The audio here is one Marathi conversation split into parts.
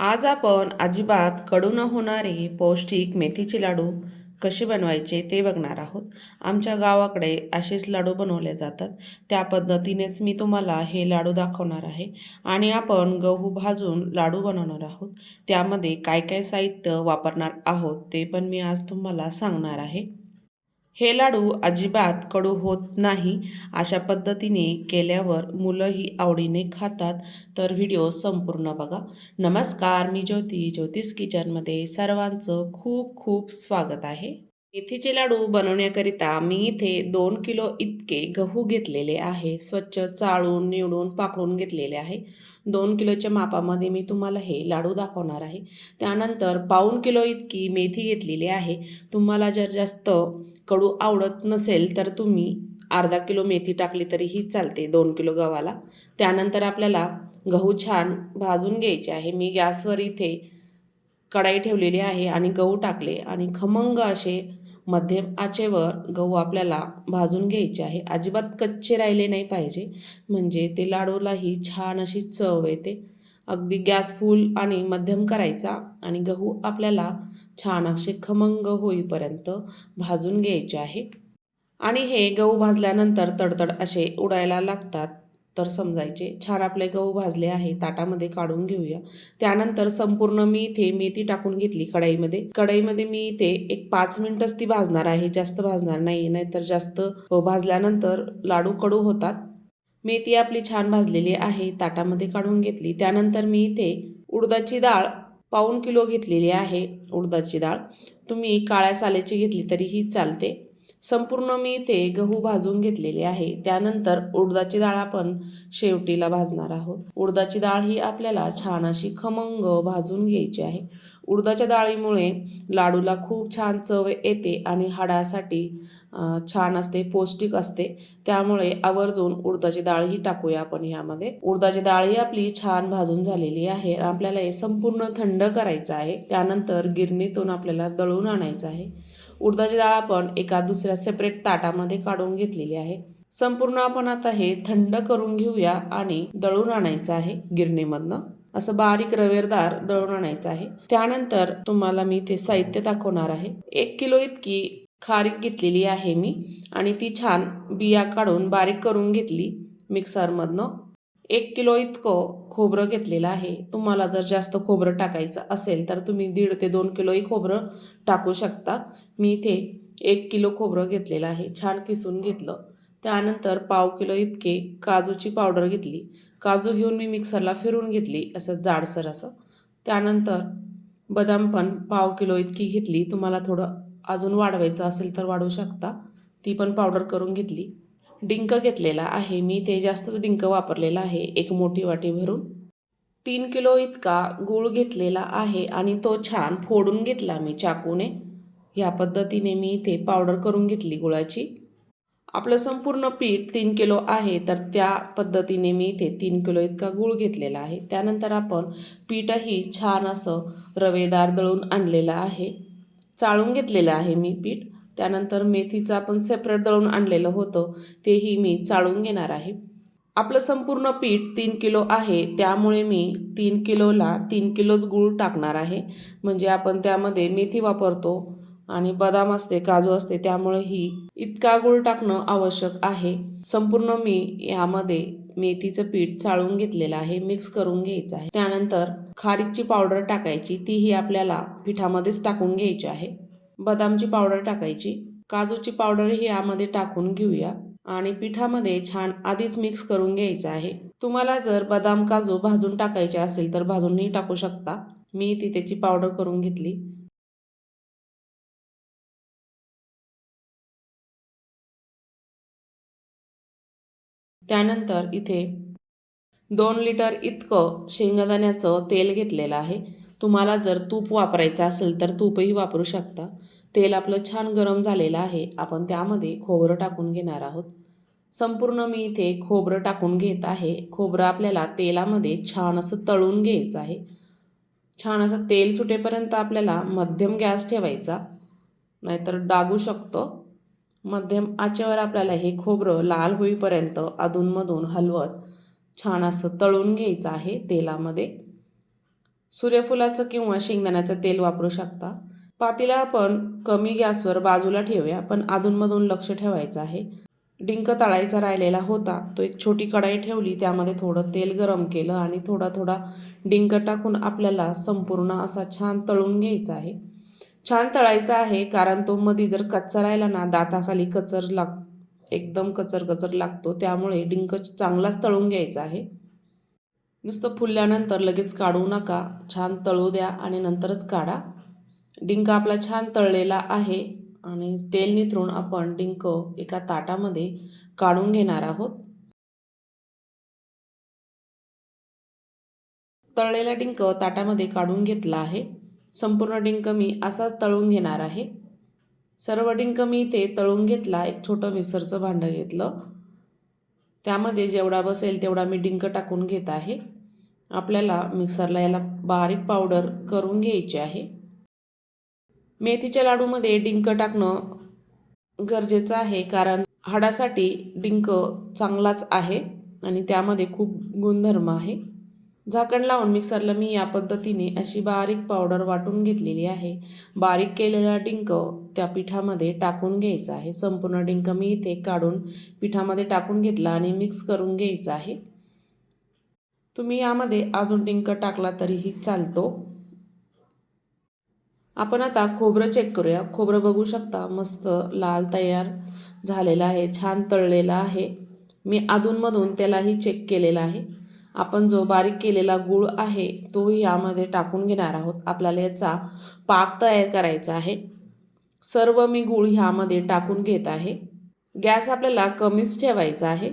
आज आपण अजिबात कडू न होणारे पौष्टिक मेथीचे लाडू कसे बनवायचे ते बघणार आहोत. आमच्या गावाकडे असेच लाडू बनवले जातात. त्या पद्धतीनेच मी तुम्हाला हे लाडू दाखवणार आहे आणि आपण गहू भाजून लाडू बनवणार आहोत. त्यामध्ये काय काय साहित्य वापरणार आहोत ते पण मी आज तुम्हाला सांगणार आहे. हे लाडू अजिबात कडू होत नाही. अशा पद्धतीने केल्यावर मुलंही आवडीने खातात. तर व्हिडिओ संपूर्ण बघा. नमस्कार मी ज्योती. ज्योतिष किचनमध्ये सर्वांचं खूप खूप स्वागत आहे. मेथीचे लाडू बनवण्याकरिता मी इथे दोन किलो इतके गहू घेतलेले आहे. स्वच्छ चाळून निवडून पाकळून घेतलेले आहे. दोन किलोच्या मापामध्ये मी तुम्हाला हे लाडू दाखवणार आहे. त्यानंतर पाऊण किलो इतकी मेथी घेतलेली आहे. तुम्हाला जर जास्त कडू आवडत नसेल तर तुम्ही अर्धा किलो मेथी टाकली तरीही चालते दोन किलो गव्हाला. त्यानंतर आपल्याला गहू छान भाजून घ्यायचे आहे. मी गॅसवर इथे कढाई ठेवलेली आहे आणि गहू टाकले आणि खमंग असे मध्यम आचेवर गहू आपल्याला भाजून घ्यायचे आहे. अजिबात कच्चे राहिले नाही पाहिजे. म्हणजे ते लाडूलाही छान अशी चव येते. अगदी गॅस फुल आणि मध्यम करायचा आणि गहू आपल्याला छान असे खमंग होईपर्यंत भाजून घ्यायचे आहे. आणि हे गहू भाजल्यानंतर तडतड असे उडायला लागतात. तर समजायचे छान आपले गहू भाजले आहे ताटामध्ये काढून घेऊया. त्यानंतर संपूर्ण मी इथे मेथी टाकून घेतली कढईमध्ये. कढईमध्ये मी इथे एक पाच मिनिटच ती भाजणार आहे. जास्त भाजणार नाही नाहीतर जास्त भाजल्यानंतर लाडू कडू होतात. मेथी आपली छान भाजलेली आहे ताटामध्ये काढून घेतली. त्यानंतर मी इथे उडदाची डाळ पाऊण किलो घेतलेली आहे. उडदाची डाळ तुम्ही काळ्या सालेची घेतली तरीही चालते. संपूर्ण मी इथे गहू भाजून घेतलेले आहे. त्यानंतर उडदाची डाळ आपण शेवटीला भाजणार आहोत. उडदाची डाळ ही आपल्याला छान अशी खमंग भाजून घ्यायची आहे. उडदाच्या डाळीमुळे लाडूला खूप छान चव येते आणि हाडासाठी छान असते पौष्टिक असते. त्यामुळे आवर्जून उडदाची डाळ ही टाकूया आपण ह्यामध्ये उडदाची डाळ ही आपली छान भाजून झालेली आहे. आपल्याला हे संपूर्ण थंड करायचं आहे. त्यानंतर गिरणीतून आपल्याला दळून आणायचं आहे. उडदाची डाळ आपण एका दुसऱ्या सेपरेट ताटामध्ये काढून घेतलेली आहे. संपूर्ण आपण आता हे थंड करून घेऊया आणि दळून आणायचं आहे गिरणीमधनं. असं बारीक रवेरदार दळून आणायचं आहे. त्यानंतर तुम्हाला मी ते साहित्य दाखवणार आहे. एक किलो इतकी खारीक घेतलेली आहे मी आणि ती छान बिया काढून बारीक करून घेतली मिक्सरमधनं. एक किलो इतकं खोबरं घेतलेलं आहे. तुम्हाला जर जास्त खोबरं टाकायचं असेल तर तुम्ही दीड ते दोन किलोही खोबरं टाकू शकता. मी इथे एक किलो खोबरं घेतलेलं आहे. छान किसून घेतलं. त्यानंतर पाव किलो इतके काजूची पावडर घेतली. काजू घेऊन मी मिक्सरला फिरून घेतली असं जाडसर असं. त्यानंतर बदाम पण पाव किलो इतकी घेतली. तुम्हाला थोडं अजून वाढवायचं असेल तर वाढवू शकता. ती पण पावडर करून घेतली. डिंक घेतलेला आहे. मी ते जास्तच डिंक वापरलेला आहे. एक मोठी वाटी भरून. तीन किलो इतका गूळ घेतलेला आहे आणि तो छान फोडून घेतला मी चाकूने. ह्या पद्धतीने मी इथे पावडर करून घेतली गुळाची. आपलं संपूर्ण पीठ तीन किलो आहे तर त्या पद्धतीने मी इथे तीन किलो इतका गूळ घेतलेला आहे. त्यानंतर आपण पीठही छान असं रवेदार दळून आणलेलं आहे. चाळून घेतलेलं आहे मी पीठ. त्यानंतर मेथीचं आपण सेपरेट दळून आणलेलं होतं तेही मी चाळून घेणार आहे. आपलं संपूर्ण पीठ तीन किलो आहे त्यामुळे मी तीन किलोला तीन किलोच गूळ टाकणार आहे. म्हणजे आपण त्यामध्ये मेथी वापरतो आणि बदाम असते काजू असते त्यामुळे ही इतका गूळ टाकणं आवश्यक आहे. संपूर्ण मी यामध्ये मेथीचं पीठ चाळून घेतलेलं आहे मिक्स करून घ्यायचं आहे. त्यानंतर खारीकची पावडर टाकायची तीही आपल्याला पिठामध्येच टाकून घ्यायची आहे. बदामची पावडर टाकायची. काजूची पावडर ही यामध्ये टाकून घेऊया. आणि पिठामध्ये छान आधीच मिक्स करून घ्यायचं आहे. तुम्हाला जर बदाम काजू भाजून टाकायचे असेल तर भाजूनही टाकू शकता. मी ती त्याची पावडर करून घेतली. त्यानंतर इथे दोन लिटर इतकं शेंगदाण्याचं तेल घेतलेलं आहे. तुम्हाला जर तूप वापरायचं असेल तर तूपही वापरू शकता. तेल आपलं छान गरम झालेलं आहे. आपण त्यामध्ये खोबरं टाकून घेणार आहोत. संपूर्ण मी इथे खोबरं टाकून घेत आहे. खोबरं आपल्याला तेलामध्ये छान असं तळून घ्यायचं आहे. छान असं तेल सुटेपर्यंत आपल्याला मध्यम गॅस ठेवायचा. नाहीतर डागू शकतो. मध्यम आचेवर आपल्याला हे खोबरं लाल होईपर्यंत अधूनमधून हलवत छान असं तळून घ्यायचं आहे तेलामध्ये. सूर्यफुलाचं किंवा शेंगदाण्याचं तेल वापरू शकता. पातीला आपण कमी गॅसवर बाजूला ठेवूया पण अधूनमधून लक्ष ठेवायचं आहे. डिंक तळायचा राहिलेला होता. तो एक छोटी कढाई ठेवली त्यामध्ये थोडं तेल गरम केलं आणि थोडा थोडा डिंक टाकून आपल्याला संपूर्ण असा छान तळून घ्यायचा आहे. छान तळायचा आहे कारण तो मध्ये जर कच्चा राहिला ना दाताखाली कचर लाग एकदम कचर कचर लागतो त्यामुळे डिंक चांगलाच तळून घ्यायचा आहे. नुसतं फुलल्यानंतर लगेच काढू नका. छान तळू द्या आणि नंतरच काढा. डिंक आपला छान तळलेला आहे आणि तेल निथरून आपण डिंक एका ताटामध्ये काढून घेणार आहोत. तळलेला डिंक ताटामध्ये काढून घेतला आहे. संपूर्ण डिंक मी असाच तळून घेणार आहे. सर्व डिंक मी इथे तळून घेतला एक छोटं मिक्सरचं भांडं घेतलं. त्यामध्ये जेवढा बसेल तेवढा मी डिंक टाकून घेत आहे. आपल्याला मिक्सरला याला बारीक पावडर करून घ्यायची आहे. मेथीच्या लाडूमध्ये डिंक टाकणं गरजेचं आहे कारण हाडासाठी डिंक चांगलाच आहे आणि त्यामध्ये खूप गुणधर्म आहे. झाकण लावून मिक्सरला मी या पद्धतीने अशी बारीक पावडर वाटून घेतलेली आहे. बारीक केलेला डिंक त्या पिठामध्ये टाकून घ्यायचा आहे. संपूर्ण डिंक मी इथे काढून पिठामध्ये टाकून घेतला आणि मिक्स करून घ्यायचं आहे. तुम्ही यामध्ये अजून डिंक टाकला तरीही चालतो. आपण आता खोबरं चेक करूया. खोबरं बघू शकता मस्त लाल तयार झालेलं आहे छान तळलेलं आहे. मी अधूनमधून त्यालाही चेक केलेला आहे. आपण जो बारीक केलेला गूळ आहे तोही यामध्ये टाकून घेणार आहोत. आपल्याला याचा पाक तयार करायचा आहे. सर्व मी गूळ ह्यामध्ये टाकून घेत आहे. गॅस आपल्याला कमीच ठेवायचा आहे.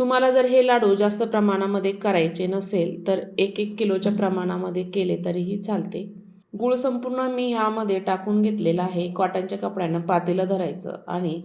तुम्हाला जर हे लाडू जास्त प्रमाणामध्ये करायचे नसेल तर एक एक किलोच्या प्रमाणामध्ये केले तरीही चालते. गूळ संपूर्ण मी ह्यामध्ये टाकून घेतलेला आहे. कॉटनच्या कपड्यानं पातेलं धरायचं आणि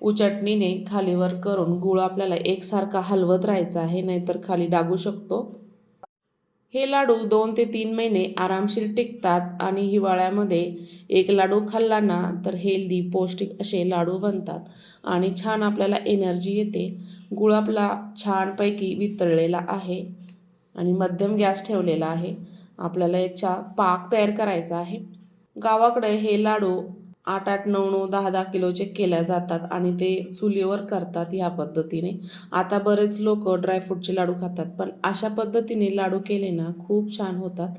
उचटणीने खालीवर करून गूळ आपल्याला एकसारखा हलवत राहायचा आहे नाहीतर खाली डागू शकतो. हे लाडू दोन ते तीन महिने आरामशीर टिकतात आणि हिवाळ्यामध्ये एक लाडू खाल्ला ना तर हेल्दी पौष्टिक असे लाडू बनतात आणि छान आपल्याला एनर्जी येते. गुळ आपला छानपैकी वितळलेला आहे आणि मध्यम गॅस ठेवलेला आहे. आपल्याला याचा पाक तयार करायचा आहे. गावाकडे हे लाडू आठ आठ नऊ नऊ दहा दहा किलोचे केल्या जातात आणि ते चुलीवर करतात ह्या पद्धतीने. आता बरेच लोक ड्रायफ्रूटचे लाडू खातात पण अशा पद्धतीने लाडू केले ना खूप छान होतात.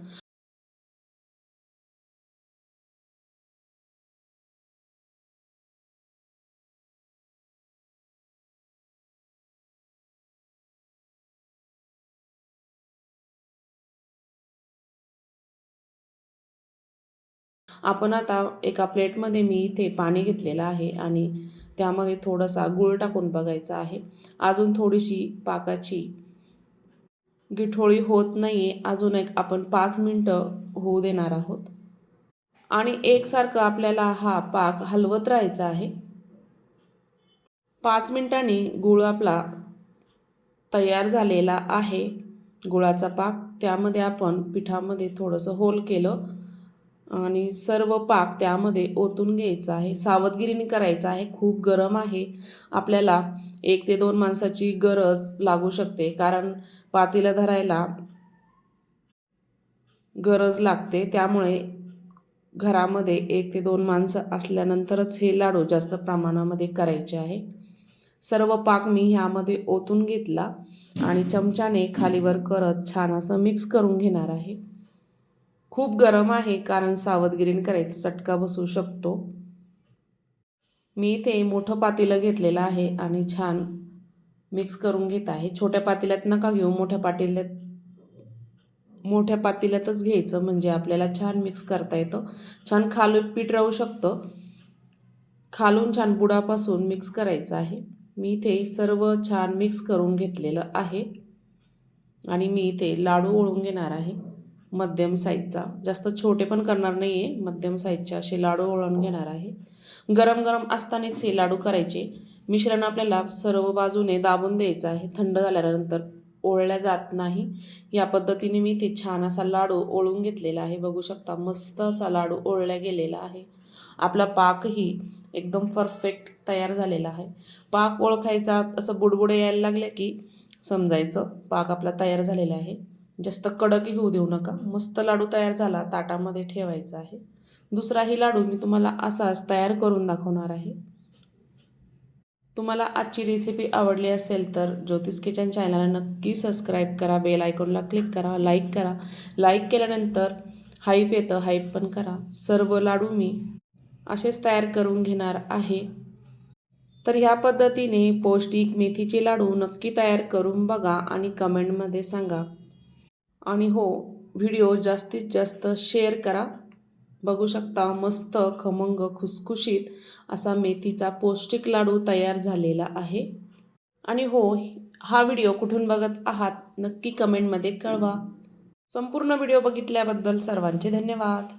आपण आता एका प्लेटमध्ये मी इथे पाणी घेतलेलं आहे आणि त्यामध्ये थोडासा गूळ टाकून बघायचा आहे. अजून थोडीशी पाकाची गिठोळी होत नाही आहे अजून एक आपण पाच मिनटं होऊ देणार आहोत. आणि एकसारखं आपल्याला हा पाक हलवत राहायचा आहे. पाच मिनटांनी गुळ आपला तयार झालेला आहे. गुळाचा पाक. त्यामध्ये आपण पिठामध्ये थोडंसं होल केलं. आणि सर्व पाक त्यामध्ये ओतून घ्यायचा आहे. सावधगिरीने करायचा आहे. खूप गरम आहे. आपल्याला एक ते दोन माणसाची गरज लागू शकते. कारण पातीला धरायला गरज लागते. त्यामुळे घरामध्ये एक ते दोन माणसं असल्यानंतरच हे लाडू जास्त प्रमाणामध्ये करायचे आहे. सर्व पाक मी ह्यामध्ये ओतून घेतला आणि चमच्याने खालीवर करत छान असं मिक्स करून घेणार आहे. खूप गरम आहे कारण सावधगिरीने करायचं चटका बसू शकतो. मी इथे मोठं पातेलं घेतलेलं आहे आणि छान मिक्स करून घेत आहे. छोट्या पातेल्यात नका घेऊ मोठ्या पातेल्यात मोठ्या पातेल्यातच घ्यायचं म्हणजे आपल्याला छान मिक्स करता येतं. छान खालून पीठ राहू शकतं. खालून छान बुडापासून मिक्स करायचं आहे. मी इथे सर्व छान मिक्स करून घेतलेलं आहे आणि मी इथे लाडू ओळून घेणार आहे. मध्यम साईजचा जास्त छोटे पण करणार नाही आहे मध्यम साईजचे असे लाडू ओळून घेणार आहे. गरम गरम असतानाच हे लाडू करायचे. मिश्रण आपल्याला सर्व बाजूने दाबून द्यायचं आहे. थंड झाल्यानंतर ओळल्या जात नाही. या पद्धतीने मी ते छान असा लाडू ओळून घेतलेला आहे. बघू शकता मस्त असा लाडू ओळल्या गेलेला आहे. आपला पाकही एकदम परफेक्ट तयार झालेला आहे. पाक ओळखायचा असं बुडबुडे यायला लागले की समजायचं. पाक आपला तयार झालेला आहे. जास्त कडकही होऊ देऊ नका. मस्त लाडू तयार झाला ताटामध्ये ठेवायचा आहे. दुसराही लाडू मी तुम्हाला असाच तयार करून दाखवणार आहे. तुम्हाला आजची रेसिपी आवडली असेल तर ज्योतिष किचन चॅनलला नक्की सबस्क्राईब करा बेल आयकॉनला क्लिक करा लाईक करा. लाईक केल्यानंतर हाईप येतं हाईप पण करा. सर्व लाडू मी असेच तयार करून घेणार आहे. तर ह्या पद्धतीने पौष्टिक मेथीचे लाडू नक्की तयार करून बघा आणि कमेंटमध्ये सांगा. आणि हो व्हिडिओ जास्तीत जास्त शेअर करा. बघू शकता मस्त खमंग खुसखुशीत असा मेथीचा पौष्टिक लाडू तयार झालेला आहे. आणि हो हा व्हिडिओ कुठून बघत आहात नक्की कमेंटमध्ये कळवा. संपूर्ण व्हिडिओ बघितल्याबद्दल सर्वांचे धन्यवाद.